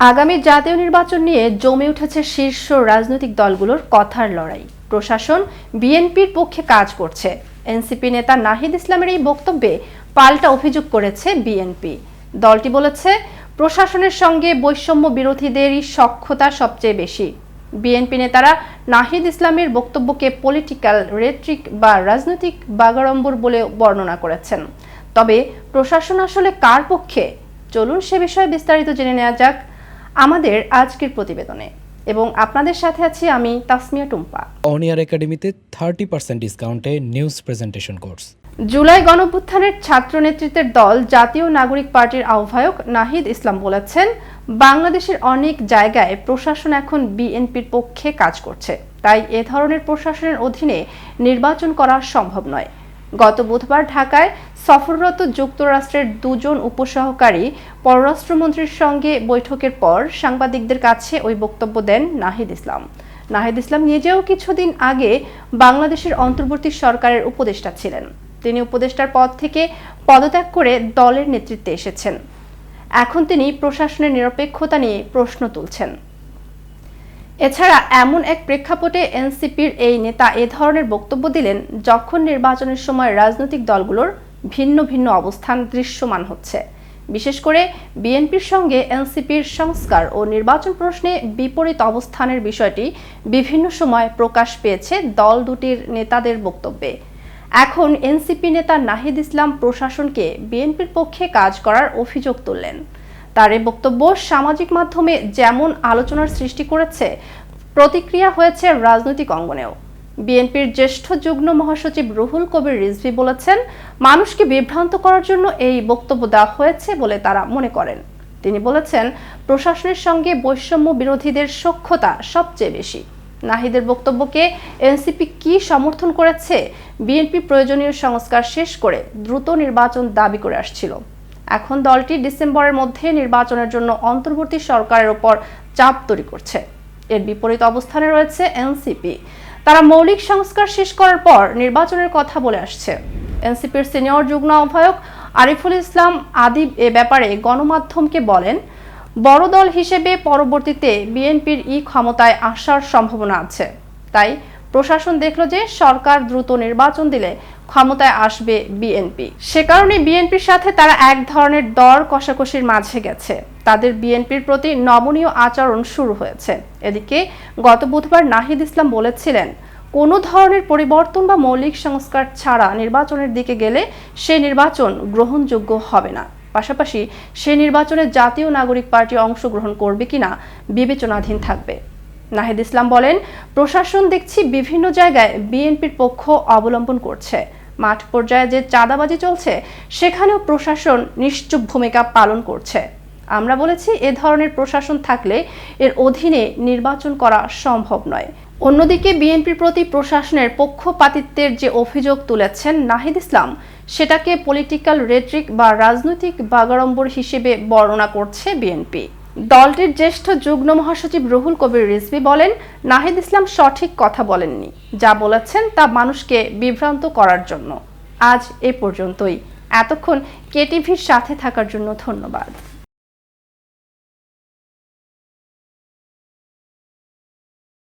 আগামী জাতীয় নির্বাচন নিয়ে জমে উঠেছে শীর্ষ রাজনৈতিক দলগুলোর কথার লড়াই। প্রশাসন, বিএনপির পক্ষে কাজ করছে। এনসিপি নেতা নাহিদ ইসলামের এই বক্তব্যে পাল্টা অভিযোগ করেছে বিএনপি। দলটি বলেছে, প্রশাসনের সঙ্গে বৈষম্য বিরোধীদেরই সক্ষতা সবচেয়ে বেশি। বিএনপি নেতারা নাহিদ ইসলামের বক্তব্যকে পলিটিক্যাল রেট্রিক বা রাজনৈতিক বাগাড়ম্বর বলে বর্ণনা করেছেন। তবে প্রশাসন আসলে কার পক্ষে? চলুন সে বিষয়ে বিস্তারিত জেনে নেওয়া যাক। আমাদের আজকের প্রতিবেদনে। এবং আপনাদের সাথে আছি আমি তাসমিয়া টুম্পা। অনিয়ার একাডেমিতে থার্টি পার্সেন্ট ডিসকাউন্টে নিউজ প্রেজেন্টেশন কোর্স। জুলাই গণঅভ্যুত্থানের ছাত্র নেতৃত্বের দল জাতীয় নাগরিক পার্টির আহ্বায়ক নাহিদ ইসলাম বলেছেন বাংলাদেশের অনেক জায়গায় প্রশাসন এখন বিএনপির পক্ষে কাজ করছে। তাই এ ধরনের প্রশাসনের অধীনে নির্বাচন করা সম্ভব নয়। গত বুধবার ঢাকায় সফররত যুক্তরাষ্ট্রের দুজন উপসহকারী পররাষ্ট্রমন্ত্রীর সঙ্গে বৈঠকের পর সাংবাদিকদের কাছে ওই বক্তব্য দেন নাহিদ ইসলাম। নাহিদ ইসলাম নিজেও কিছুদিন আগে বাংলাদেশের অন্তর্বর্তী সরকারের উপদেষ্টা ছিলেন। তিনি উপদেষ্টার পদ থেকে পদত্যাগ করে দলের নেতৃত্বে এসেছেন। এখন তিনি প্রশাসনের নিরপেক্ষতা নিয়ে প্রশ্ন তুলছেন। এছাড়া এমন এক প্রেক্ষাপটে এনসিপির এই নেতা এ ধরনের বক্তব্য দিলেন যখন নির্বাচনের সময় রাজনৈতিক দলগুলোর ভিন্ন ভিন্ন অবস্থান দৃশ্যমান হচ্ছে। বিশেষ করে বিএনপির সঙ্গে এনসিপির সংস্কার ও নির্বাচন প্রশ্নে বিপরীত অবস্থানের বিষয়টি বিভিন্ন সময় প্রকাশ পেয়েছে দল দুটির নেতাদের বক্তব্যে। এখন এনসিপি নেতা নাহিদ ইসলাম প্রশাসনকে বিএনপির পক্ষে কাজ করার অভিযোগ তুললেন। তার এ বক্তব্য সামাজিক মাধ্যমে যেমন আলোচনার সৃষ্টি করেছে, প্রতিক্রিয়া হয়েছে রাজনৈতিক অঙ্গনেও। বিএনপির জ্যেষ্ঠ যুগ্ম মহাসচিব রুহুল কবির রিজভি বলেছেন, মানুষকে বিভ্রান্ত করার জন্য এই বক্তব্য দেওয়া হয়েছে বলে তারা মনে করেন। তিনি বলেছেন, প্রশাসনের সঙ্গে বৈষম্য বিরোধীদের সক্ষতা সবচেয়ে বেশি। নাহিদের বক্তব্যকে এনসিপি কি সমর্থন করেছে, বিএনপি প্রয়োজনীয় সংস্কার শেষ করে দ্রুত নির্বাচন দাবি করে আসছিল। এখন দলটি ডিসেম্বরের মধ্যে নির্বাচনের জন্য অন্তর্বর্তী সরকারের ওপর চাপ তৈরি করছে। এর বিপরীত অবস্থানে রয়েছে এনসিপি। তারা মৌলিক সংস্কার শেষ করার পর নির্বাচনের কথা বলে আসছে। এনসিপির সিনিয়র যুগ্ম আহ্বায়ক আরিফুল ইসলাম আদিব এ ব্যাপারে গণমাধ্যমকে বলেন, বড় দল হিসেবে পরবর্তীতে বিএনপির ই ক্ষমতায় আসার সম্ভাবনা আছে। তাই প্রশাসন দেখল যে সরকার দ্রুত নির্বাচন দিলে ক্ষমতায় আসবে বিএনপি। সে কারণে বিএনপির সাথে তারা এক ধরনের দর কষাকষির মাঝে গেছে। তাদের বিএনপির প্রতি নমনীয় আচরণ শুরু হয়েছে। এদিকে গত বুধবার নাহিদ ইসলাম বলেছিলেন, কোনো ধরনের পরিবর্তন বা মৌলিক সংস্কার ছাড়া নির্বাচনের দিকে গেলে সে নির্বাচন গ্রহণযোগ্য হবে না। পাশাপাশি সে নির্বাচনে জাতীয় নাগরিক পার্টি অংশগ্রহণ করবে কিনা বিবেচনাধীন থাকবে। নাহিদ ইসলাম বলেন, প্রশাসন দেখছি বিভিন্ন জায়গায় বিএনপির পক্ষ অবলম্বন করছে। মাঠ পর্যায়ে যে চাঁদাবাজি চলছে, সেখানেও প্রশাসন নিশ্চুপ ভূমিকা পালন করছে। আমরা বলেছি এ ধরনের প্রশাসন থাকলে এর অধীনে নির্বাচন করা সম্ভব নয়। অন্যদিকে বিএনপির প্রতি প্রশাসনের পক্ষপাতিত্বের যে অভিযোগ তুলেছেন নাহিদ ইসলাম, সেটাকে পলিটিক্যাল রেট্রিক বা রাজনৈতিক বাগাড়ম্বর হিসেবে বর্ণনা করছে বিএনপি। দলটির জ্যেষ্ঠ যুগ্ম মহাসচিব রুহুল কবির রিজভি বলেন, নাহিদ ইসলাম সঠিক কথা বলেননি। যা বলেছেন তা মানুষকে বিভ্রান্ত করার জন্য। আজ এ পর্যন্তই। এতক্ষণ কেটিভির সাথে থাকার জন্য ধন্যবাদ।